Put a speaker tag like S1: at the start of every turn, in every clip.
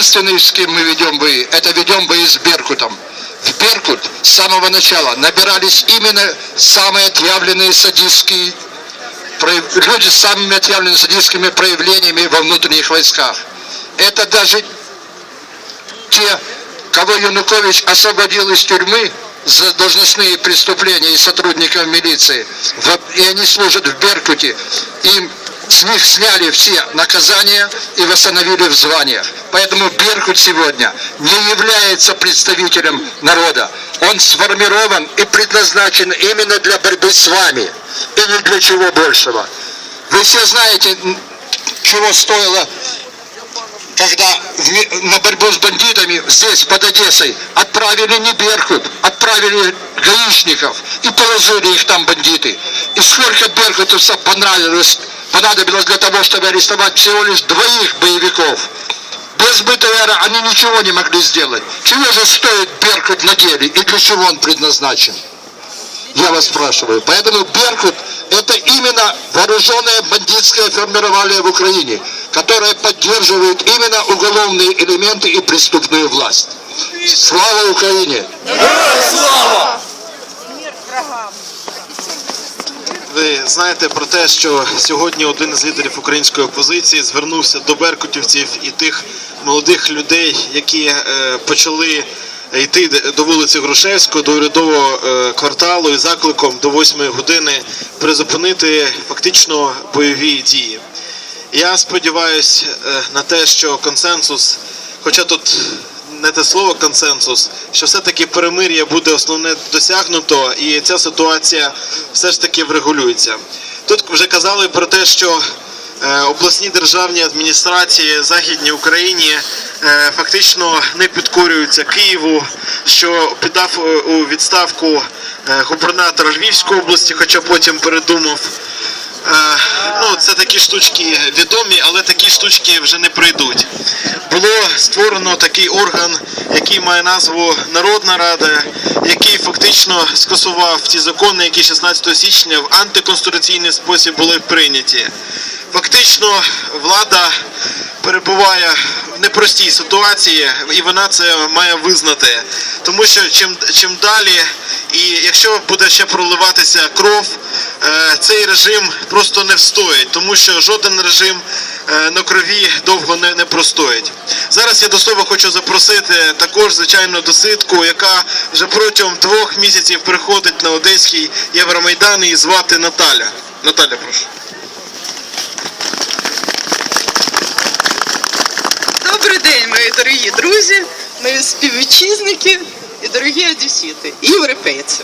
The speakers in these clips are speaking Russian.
S1: единственный, с кем мы ведем бои, это ведем бои с Беркутом. В Беркут с самого начала набирались именно самые отъявленные садистские люди с самыми отъявленными садистскими проявлениями во внутренних войсках. Это даже те, кого Янукович освободил из тюрьмы за должностные преступления и сотрудников милиции, и они служат в Беркуте, им с них сняли все наказания и восстановили в званиях. Поэтому Беркут сегодня не является представителем народа. Он сформирован и предназначен именно для борьбы с вами, и ни для чего большего. Вы все знаете, чего стоило когда на борьбу с бандитами здесь, под Одессой, отправили не Беркут, отправили гаишников и положили их там бандиты. И сколько беркутовцев понравилось, понадобилось для того, чтобы арестовать всего лишь двоих боевиков. Без БТР они ничего не могли сделать. Чего же стоит Беркут на деле и для чего он предназначен? Я вас спрашиваю. Поэтому Беркут это именно вооруженное бандитское формирование в Украине, которое поддерживает именно уголовные элементы и преступную власть. Слава Украине!
S2: Ви знаєте про те, що сьогодні один із лідерів української опозиції звернувся до беркутівців і тих молодих людей, які е, почали йти до вулиці Грушевського, до урядового е, кварталу із закликом до 8 години призупинити фактично бойові дії. Я сподіваюся на те, що консенсус, хоча тут не те слово консенсус, що все-таки перемир'я буде основне досягнуто, і ця ситуація все ж таки врегулюється. Тут вже казали про те, що е, обласні державні адміністрації Західній Україні е, фактично не підкорюються Києву, що піддав е, у відставку губернатора Львівської області, хоча потім передумав. Е, Ну, це такі штучки відомі, але такі штучки вже не пройдуть. Було створено такий орган, який має назву Народна Рада, який фактично скасував ті закони, які 16 січня в антиконституційний спосіб були прийняті. Фактично, влада перебуває в непростій ситуації, і вона це має визнати. Тому що чим, чим далі, і якщо буде ще проливатися кров, е, цей режим просто не встоїть, тому що жоден режим е, на крові довго не, не простоїть. Зараз я до слова хочу запросити також, звичайно, досидку, яка вже протягом двох місяців приходить на Одеський Євромайдан і звати Наталя. Наталя, прошу.
S3: мої дорогі друзі, мої співвітчизники и дорогие одесситы и европейцы.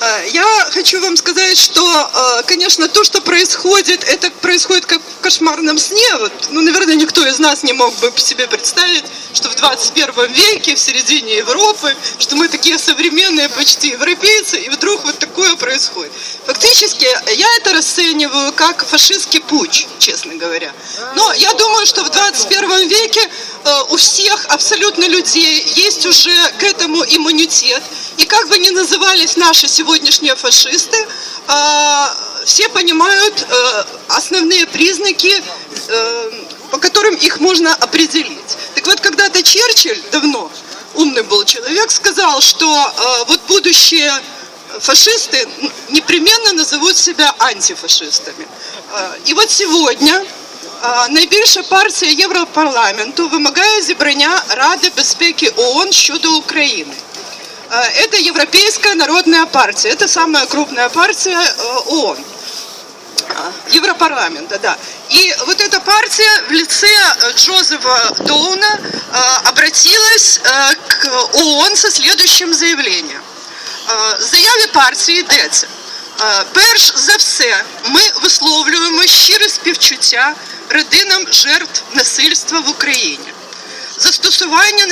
S3: Э, Я хочу вам сказать, что, э, конечно, то, что происходит, это происходит как в кошмарном сне. Вот, ну, наверное, никто из нас не мог бы себе представить, что в 21 веке, в середине Европы, что мы такие современные почти европейцы, и вдруг вот такое происходит. Фактически, я это расцениваю как фашистский путь, честно говоря. Но я думаю, что в 21 веке э, у всех абсолютно людей есть уже к этому иммунитет. И как бы ни назывались наши сегодняшние фашисты, э, все понимают э, основные признаки, по которым их можно определить. Так вот, когда-то Черчилль, давно умный был человек, сказал, что э, вот будущее фашисты непременно назовут себя антифашистами. Е, І от сьогодні е, найбільша партія Європарламенту вимагає зібрання Ради безпеки ООН щодо України. Е, Это Европейская народная партия, это самая крупная партия э, ООН. А, Европарламента, да. И вот эта партия в лице э, Джозефа Доуна э, обратилась э, к ООН со следующим заявлением. Е, З заяви партії йдеться. Е, Перш за все, ми висловлюємо щире співчуття родинам жертв насильства в Україні. Застосування